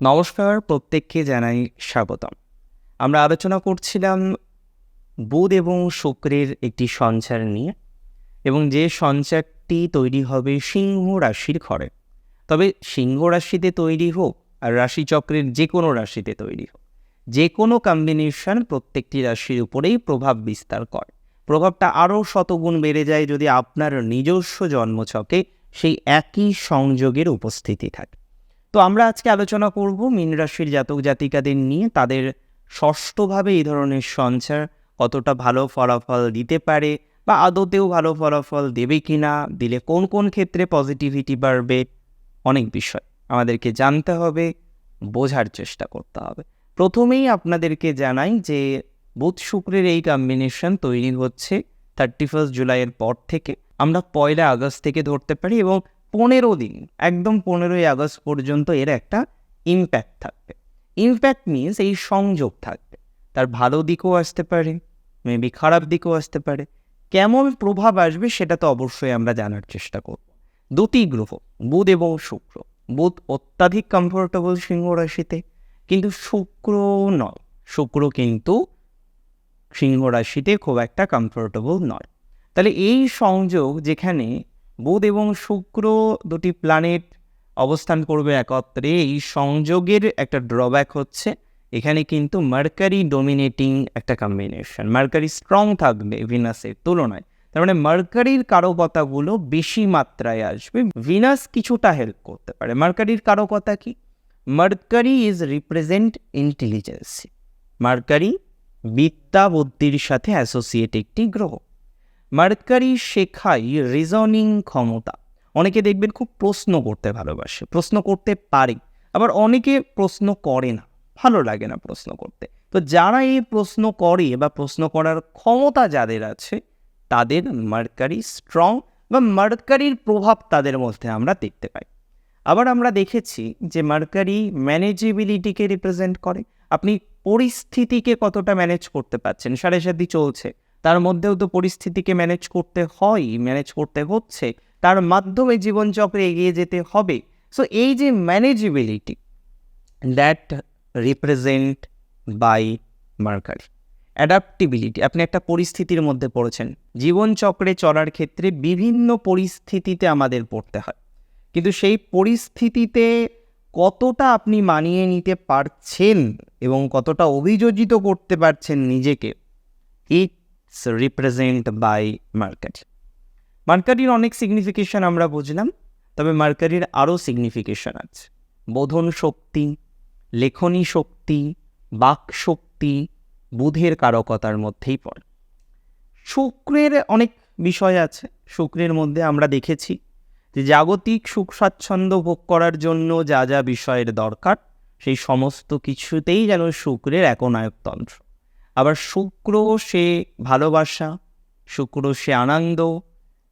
নমস্কার, প্রত্যেককে জানাই স্বাগতম। আমরা আলোচনা করছিলাম বুধ এবং শুক্রের একটি সঞ্চার নিয়ে এবং যে সঞ্চারটি তৈরি হবে সিংহ রাশির ঘরে। তবে সিংহ রাশিতে তৈরি হোক আর রাশিচক্রের যে কোনো রাশিতে তৈরি হোক, যে কোনো কম্বিনেশন প্রত্যেকটি রাশির উপরেই প্রভাব বিস্তার করে। প্রভাবটা আরও শতগুণ বেড়ে যায় যদি আপনার নিজস্ব জন্মছকে সেই একই সংযোগের উপস্থিতি থাকে। তো আমরা আজকে আলোচনা করব মীন রাশির জাতক জাতিকাদের নিয়ে, তাদের ষষ্ঠভাবে এই ধরনের সঞ্চার কতটা ভালো ফলাফল দিতে পারে বা আদতেও ভালো ফলাফল দেবে কি না দিলে কোন কোন ক্ষেত্রে পজিটিভিটি বাড়বে, অনেক বিষয় আমাদেরকে জানতে হবে, বোঝার চেষ্টা করতে হবে। প্রথমেই আপনাদেরকে জানাই যে বুধ শুক্রের এই কম্বিনেশন তৈরি হচ্ছে থার্টি ফার্স্ট জুলাইয়ের পর থেকে। আমরা পয়লা আগস্ট থেকে ধরতে পারি এবং পনেরো দিন, একদম পনেরোই আগস্ট পর্যন্ত এর একটা ইম্প্যাক্ট থাকবে। ইম্প্যাক্ট মিনস এই সংযোগ থাকবে। তার ভালো দিকও আসতে পারে মেবি খারাপ দিকও আসতে পারে। কেমন প্রভাব আসবে সেটা তো অবশ্যই আমরা জানার চেষ্টা করব। দুটি গ্রহ, বুধ এবং শুক্র। বুধ অত্যাধিক কমফোর্টেবল সিংহ রাশিতে, কিন্তু শুক্র নয়। শুক্র কিন্তু সিংহ রাশিতে খুব একটা কমফোর্টেবল নয়। তাহলে এই সংযোগ যেখানে বুধ এবং শুক্র দুটি প্ল্যানেট অবস্থান করবে একত্রে। এই সংযোগের একটা ড্রব্যাক হচ্ছে, এখানে কিন্তু মার্কারি ডোমিনেটিং একটা কম্বিনেশন মার্কারি স্ট্রং থাকবে ভিনাসের তুলনায়। তার মানে মার্কারির কারকতাগুলো বেশি মাত্রায় আসবে। ভিনাস কিছুটা হেল্প করতে পারে। মার্কারির কারকতা কি? Mercury is represent intelligence Mercury বিদ্যা বুদ্ধির সাথে অ্যাসোসিয়েট একটি গ্রহ। মার্কারি শেখাই রিজনিং ক্ষমতা। অনেকে দেখবেন খুব প্রশ্ন করতে ভালোবাসে, প্রশ্ন করতে পারে, আবার অনেকে প্রশ্ন করে না, ভালো লাগে না প্রশ্ন করতে। তো যারা এই প্রশ্ন করে বা প্রশ্ন করার ক্ষমতা যাদের আছে, তাদের মার্কারি স্ট্রং বা মার্কারির প্রভাব তাদের মধ্যে আমরা দেখতে পাই। আবার আমরা দেখেছি যে মার্কারি ম্যানেজেবিলিটিকে রিপ্রেজেন্ট করে। আপনি পরিস্থিতিকে কতটা ম্যানেজ করতে পারছেন, সাড়ে সাথে চলছে। তার মধ্যেও তো পরিস্থিতিকে ম্যানেজ করতে হয় ম্যানেজ করতে হচ্ছে। তার মাধ্যমে জীবনচক্রে এগিয়ে যেতে হবে। সো এই যে manageability that represent by Mercury adaptability আপনি একটা পরিস্থিতির মধ্যে পড়েছেন। জীবনচক্রে চলার ক্ষেত্রে বিভিন্ন পরিস্থিতিতে আমাদের পড়তে হয়। কিন্তু সেই পরিস্থিতিতে কতটা আপনি মানিয়ে নিতে পারছেন এবং কতটা অভিযোজিত করতে পারছেন নিজেকে ইটস রিপ্রেজেন্ট বাই মার্কারি মার্কারির অনেক সিগনিফিকেশন আমরা বুঝলাম, তবে মার্কারির আরও সিগনিফিকেশন আছে। বোধন শক্তি, লেখনী শক্তি, বাক শক্তি, বুধের কারকতার মধ্যেই পড়ে। শুক্রের অনেক বিষয় আছে, শুক্রের মধ্যে আমরা দেখেছি যে জাগতিক সুখ স্বাচ্ছন্দ্য ভোগ করার জন্য যা যা বিষয়ের দরকার, সেই সমস্ত কিছুতেই যেন শুক্রের একনায়কতন্ত্র। আবার শুক্র সে ভালোবাসা, শুক্র সে আনন্দ,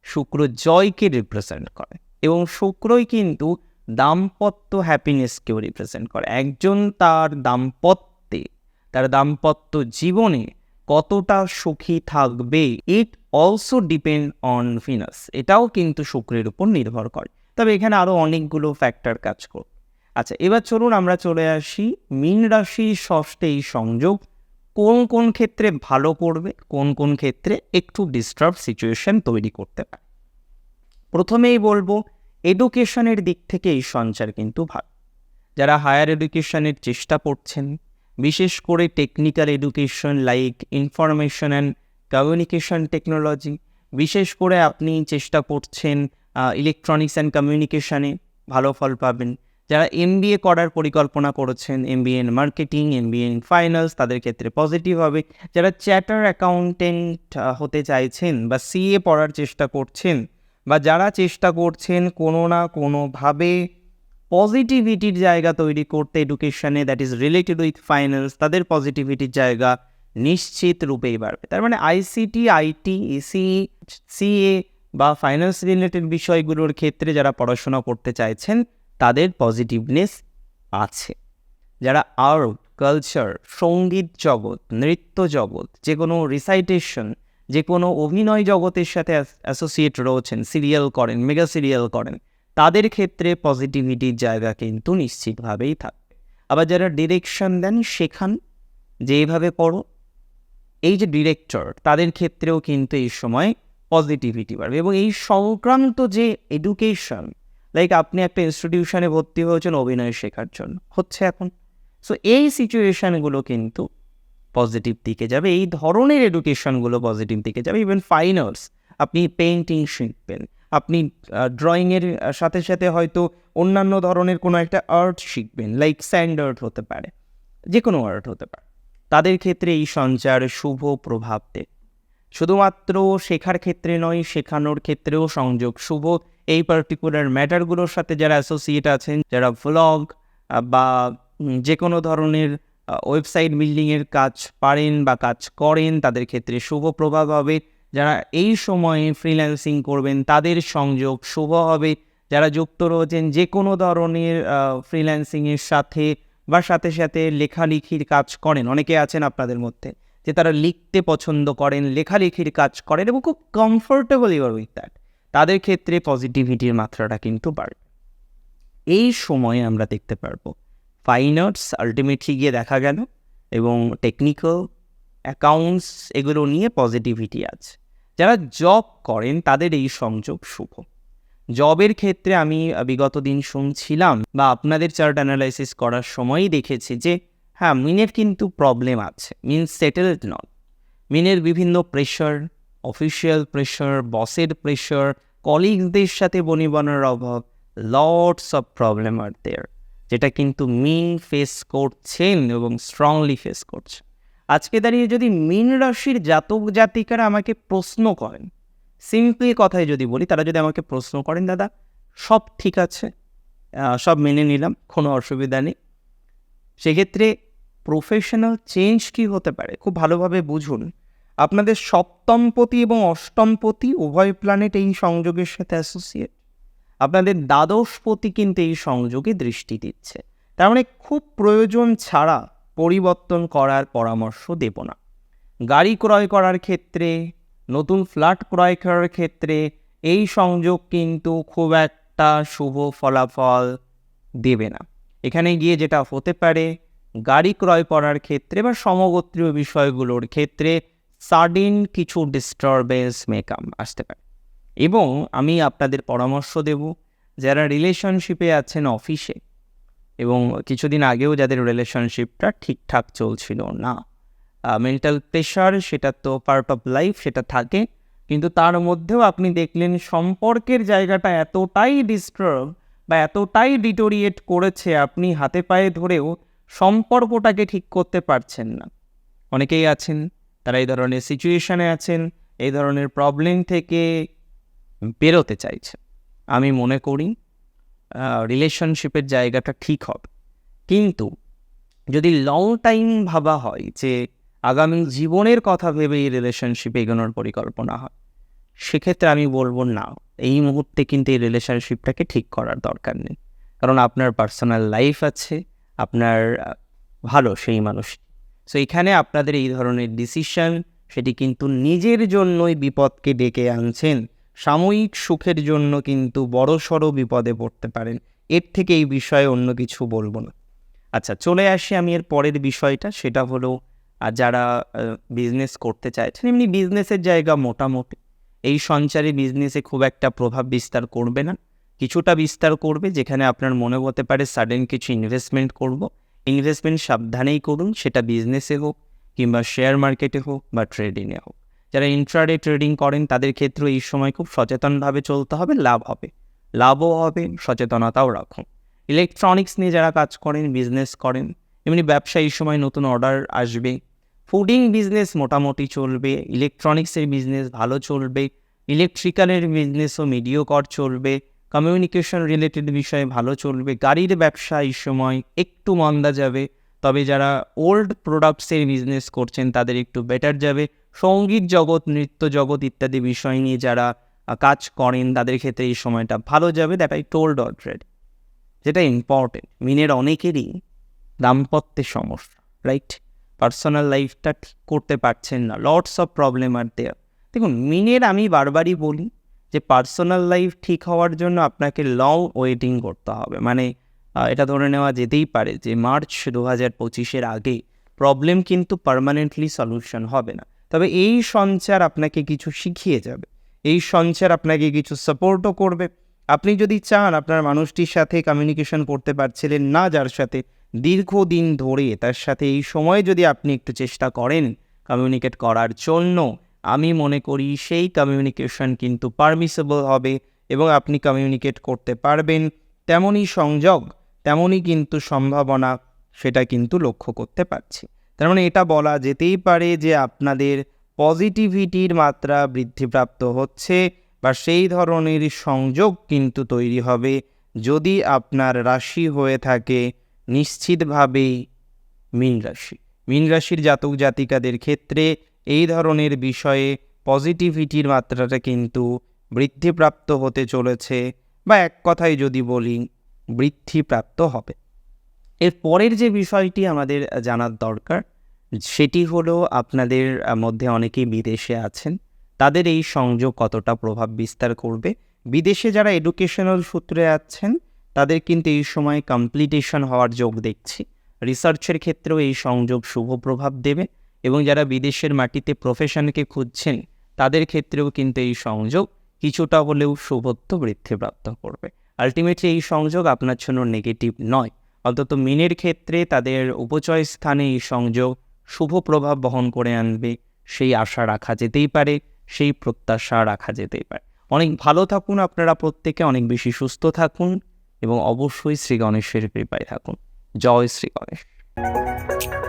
শুক্র জয়কে রিপ্রেজেন্ট করে এবং শুক্রই কিন্তু দাম্পত্য হ্যাপিনেসকেও রিপ্রেজেন্ট করে। একজন তার দাম্পত্যে, তার দাম্পত্য জীবনে কতটা সুখী থাকবে it also depend on Venus এটাও কিন্তু শুক্রের উপর নির্ভর করে। তবে এখানে আরও অনেকগুলো ফ্যাক্টর কাজ করবে। আচ্ছা এবার চলুন আমরা চলে আসি, মীন রাশির ষষ্ঠে এই সংযোগ কোন কোন ক্ষেত্রে ভালো করবে কোন কোন ক্ষেত্রে একটু ডিস্টার্ব সিচুয়েশন তৈরি করতে পারে। প্রথমেই বলব এডুকেশনের দিক থেকে এই সঞ্চার কিন্তু ভালো। যারা হায়ার এডুকেশনের চেষ্টা করছেন, বিশেষ করে technical education like information and communication technology বিশেষ করে আপনি চেষ্টা করছেন ইলেকট্রনিক্স অ্যান্ড কমিউনিকেশানে ভালো ফল পাবেন। যারা এম করার পরিকল্পনা করেছেন M B marketing M B in finance তাদের ক্ষেত্রে পজিটিভ হবে। যারা চ্যাটার অ্যাকাউন্টেন্ট হতে চাইছেন বা সিএ পড়ার চেষ্টা করছেন বা যারা চেষ্টা করছেন কোনো না কোনোভাবে পজিটিভিটির জায়গা তৈরি করতে এডুকেশনে that is related with finance তাদের পজিটিভিটির জায়গা নিশ্চিত রূপেই বাড়বে। তার মানে আইসিটি আইটি এসি সিএ বা ফাইন্যান্স রিলেটেড বিষয়গুলোর ক্ষেত্রে যারা পড়াশোনা করতে চাইছেন তাদের পজিটিভনেস আছে। যারা আর্ট কালচার সংগীত জগৎ, নৃত্য জগৎ, যে কোনো রিসাইটেশন যে কোনো অভিনয় জগতের সাথে অ্যাসোসিয়েট রয়েছেন সিরিয়াল করেন মেগা সিরিয়াল করেন, তাদের ক্ষেত্রে পজিটিভিটির জায়গা কিন্তু নিশ্চিতভাবেই থাকবে। আবার যারা ডিরেকশন দেন শেখান যে এইভাবে পড়ো, এই যে ডিরেক্টর তাদের ক্ষেত্রেও কিন্তু এই সময় পজিটিভিটি বাড়বে এবং এই সংক্রান্ত যে এডুকেশন লাইক আপনি একটা ইনস্টিটিউশনে ভর্তি হয়েছেন অভিনয় শেখার জন্য। হচ্ছে এখন। সো এই সিচুয়েশানগুলো কিন্তু পজিটিভ দিকে যাবে। এই ধরনের এডুকেশনগুলো পজিটিভ দিকে যাবে। ইভেন ফাইন আর্টস আপনি পেন্টিং শিখবেন। আপনি ড্রয়িংয়ের সাথে সাথে হয়তো অন্যান্য ধরনের কোনো একটা আর্ট শিখবেন। লাইক স্যান্ড আর্ট হতে পারে। যে কোনো আর্ট হতে পারে। তাদের ক্ষেত্রে এই সঞ্চার শুভ প্রভাব দেয় শুধুমাত্র শেখার ক্ষেত্রে নয়, শেখানোর ক্ষেত্রেও সংযোগ শুভ এই পার্টিকুলার ম্যাটারগুলোর সাথে যারা অ্যাসোসিয়েট আছেন, যারা ভ্লগ বা যে কোনো ধরনের ওয়েবসাইট বিল্ডিংয়ের কাজ পারেন বা কাজ করেন, তাদের ক্ষেত্রে শুভ প্রভাব হবে। যারা এই সময়ে ফ্রিল্যান্সিং করবেন, তাদের সংযোগ শুভ হবে। যারা যুক্ত রয়েছেন যে কোনো ধরনের ফ্রিল্যান্সিংয়ের সাথে বা সাথে সাথে লেখালেখির কাজ করেন। অনেকে আছেন আপনাদের মধ্যে, যে তারা লিখতে পছন্দ করেন, লেখালেখির কাজ করেন এবং খুব কমফোর্টেবল ইউর উইথ দ্যাট তাদের ক্ষেত্রে পজিটিভিটির মাত্রাটা কিন্তু বাড়বে এই সময়ে আমরা দেখতে পারব ফাইন আর্টস আলটিমেটলি গিয়ে দেখা গেল এবং টেকনিক্যাল অ্যাকাউন্টস এগুলো নিয়ে পজিটিভিটি আছে। যারা জব করেন, তাদের এই সংযোগ শুভ। জবের ক্ষেত্রে আমি বিগত দিন শুনছিলাম বা আপনাদের চার্ট অ্যানালাইসিস করার সময়ই দেখেছি যে হ্যাঁ মিনের কিন্তু প্রবলেম আছে মিন সেটেলড নট মিনের বিভিন্ন প্রেশার অফিসিয়াল প্রেশার বসের প্রেশার কলিগসদের সাথে বনিবনার অভাব lots of problem are there যেটা কিন্তু মিন ফেস করছেন এবং স্ট্রংলি ফেস করছে আজকে দাঁড়িয়ে যদি মিন রাশির জাতক জাতিকারা আমাকে প্রশ্ন করেন সিম্পলি কথায় যদি বলি, তারা যদি আমাকে প্রশ্ন করেন, দাদা, সব ঠিক আছে সব মেনে নিলাম, কোনো অসুবিধা নেই। সেক্ষেত্রে প্রফেশনাল চেঞ্জ কি হতে পারে? খুব ভালোভাবে বুঝুন। আপনাদের সপ্তমপতি এবং অষ্টমপতি উভয় প্ল্যানেট এই সংযোগের সাথে অ্যাসোসিয়েট আপনাদের দ্বাদশপতি কিন্তু এই সংযোগে দৃষ্টি দিচ্ছে। তার মানে খুব প্রয়োজন ছাড়া পরিবর্তন করার পরামর্শ দেব না। গাড়ি ক্রয় করার ক্ষেত্রে, নতুন ফ্ল্যাট ক্রয় করার ক্ষেত্রে এই সংযোগ কিন্তু খুব একটা শুভ ফলাফল দেবে না। এখানে গিয়ে যেটা হতে পারে, গাড়ি ক্রয় করার ক্ষেত্রে বা সমগোত্রীয় বিষয়গুলোর ক্ষেত্রে সাডেন কিছু ডিস্টারবেন্স মেকআপ আসতে পারে। এবং আমি আপনাদের পরামর্শ দেব, যারা রিলেশনশিপে আছেন অফিসে এবং কিছুদিন আগেও যাদের রিলেশনশিপটা ঠিকঠাক চলছিল না। মেন্টাল প্রেশার সেটা তো পার্ট অফ লাইফ সেটা থাকে, কিন্তু তার মধ্যেও আপনি দেখলেন সম্পর্কের জায়গাটা এতটাই ডিস্টার্ব বা এতটাই ডিটোরিয়েট করেছে আপনি হাতে পায়ে ধরেও সম্পর্কটাকে ঠিক করতে পারছেন না। অনেকেই আছেন তারা এই ধরনের সিচুয়েশানে আছেন, এই ধরনের প্রবলেম থেকে বেরোতে চাইছে। আমি মনে করি রিলেশনশিপের জায়গাটা ঠিক হবে। কিন্তু যদি লং টাইম ভাবা হয় যে আগামী জীবনের কথা ভেবে এই রিলেশনশিপে এগোনোর পরিকল্পনা হয়, সেক্ষেত্রে আমি বলব না, এই মুহূর্তে কিন্তু এই রিলেশনশিপটাকে ঠিক করার দরকার নেই। কারণ আপনার পার্সোনাল লাইফ আছে, আপনার ভালো সেই মানুষ সো এখানে আপনাদের এই ধরনের ডিসিশন সেটি কিন্তু নিজের জন্যই বিপদকে ডেকে আনছেন। সাময়িক সুখের জন্য কিন্তু বড় সড়ো বিপদে পড়তে পারেন। এর থেকে এই বিষয়ে অন্য কিছু বলব না। আচ্ছা চলে আসি আমি এর পরের বিষয়টা। সেটা হলো আর যারা বিজনেস করতে চাইছেন, এমনি বিজনেসের জায়গা মোটামুটি। এই সঞ্চারে বিজনেসে খুব একটা প্রভাব বিস্তার করবে না। কিছুটা বিস্তার করবে, যেখানে আপনার মনে হতে পারে সাডেন কিছু ইনভেস্টমেন্ট করব। ইনভেস্টমেন্ট সাবধানেই করুন, সেটা বিজনেসে হোক কিংবা শেয়ার মার্কেটে হোক বা ট্রেডিংয়ে হোক। যারা ইন্ট্রাডে ট্রেডিং করেন, তাদের ক্ষেত্রে এই সময় খুব সচেতনভাবে চলতে হবে, লাভ হবে। লাভও হবে, সচেতনতাও রাখুন। ইলেকট্রনিক্স নিয়ে যারা কাজ করেন বিজনেস করেন, এমনি ব্যবসা এই সময় নতুন অর্ডার আসবে। ফুডিং বিজনেস মোটামুটি চলবে ইলেকট্রনিক্সের বিজনেস ভালো চলবে ইলেকট্রিক্যালের বিজনেসও মিডিওকর চলবে। কমিউনিকেশন রিলেটেড বিষয়ে ভালো চলবে। গাড়ির ব্যবসা এই সময় একটু মন্দা যাবে, তবে যারা ওল্ড প্রোডাক্টসের বিজনেস করছেন তাদের একটু বেটার যাবে। সংগীত জগৎ, নৃত্য জগৎ ইত্যাদি বিষয় নিয়ে যারা কাজ করেন তাদের ক্ষেত্রে এই সময়টা ভালো যাবে দ্যাট আই টোল্ড অলরেডি যেটা ইম্পর্টেন্ট মিনের অনেকেরই দাম্পত্যের সমস্যা রাইট পার্সোনাল লাইফটা ঠিক করতে পারছেন না lots of problem are there দেখুন, মিনের আমি বারবারই বলি যে পার্সোনাল লাইফ ঠিক হওয়ার জন্য আপনাকে লং ওয়েটিং করতে হবে। মানে এটা ধরে নেওয়া যেতেই পারে যে মার্চ দু হাজার পঁচিশের আগে প্রবলেম কিন্তু পার্মানেন্টলি সলিউশন হবে না। তবে এই সঞ্চার আপনাকে কিছু শিখিয়ে যাবে। এই সঞ্চার আপনাকে কিছু সাপোর্টও করবে। আপনি যদি চান আপনার মানুষটির সাথে কমিউনিকেশন করতে পারছিলেন না, যার সাথে দীর্ঘদিন ধরে তার সাথে এই সময় যদি আপনি একটু চেষ্টা করেন কমিউনিকেট করার জন্য আমি মনে করি সেই কমিউনিকেশন কিন্তু পারমিসেবল হবে এবং আপনি কমিউনিকেট করতে পারবেন। তেমনই সংযোগ, তেমনই কিন্তু সম্ভাবনা, সেটা কিন্তু লক্ষ্য করতে পারছি। তার মানে এটা বলা যেতেই পারে যে আপনাদের পজিটিভিটির মাত্রা বৃদ্ধিপ্রাপ্ত হচ্ছে বা সেই ধরনের সংযোগ কিন্তু তৈরি হবে যদি আপনার রাশি হয়ে থাকে নিশ্চিতভাবেই মীন রাশি। মীন রাশির জাতক জাতিকাদের ক্ষেত্রে এই ধরনের বিষয়ে পজিটিভিটির মাত্রাটা কিন্তু বৃদ্ধিপ্রাপ্ত হতে চলেছে বা এক কথায় যদি বলি, বৃদ্ধিপ্রাপ্ত হবে। এর পরের যে বিষয়টি আমাদের জানার দরকার, সেটি হলো আপনাদের মধ্যে অনেকেই বিদেশে আছেন, তাদের এই সংযোগ কতটা প্রভাব বিস্তার করবে। বিদেশে যারা এডুকেশনাল সূত্রে আছেন, তাদের কিন্তু এই সময় কমপ্লিটেশন হওয়ার যোগ দেখছি। রিসার্চের ক্ষেত্রেও এই সংযোগ শুভ প্রভাব দেবে। এবং যারা বিদেশের মাটিতে প্রফেশনকে খুঁজছেন, তাদের ক্ষেত্রেও কিন্তু এই সংযোগ কিছুটা হলেও শুভত্ব বৃদ্ধিপ্রাপ্ত করবে। আলটিমেটলি এই সংযোগ আপনার জন্য নেগেটিভ নয়। অন্তত মিনের ক্ষেত্রে তাদের উপচয় স্থানে এই সংযোগ শুভ প্রভাব বহন করে আনবে। সেই আশা রাখা যেতেই পারে, সেই প্রত্যাশা রাখা যেতেই পারে। অনেক ভালো থাকুন আপনারা প্রত্যেকে, অনেক বেশি সুস্থ থাকুন এবং অবশ্যই শ্রী গণেশের কৃপায় থাকুন। জয় শ্রী গণেশ।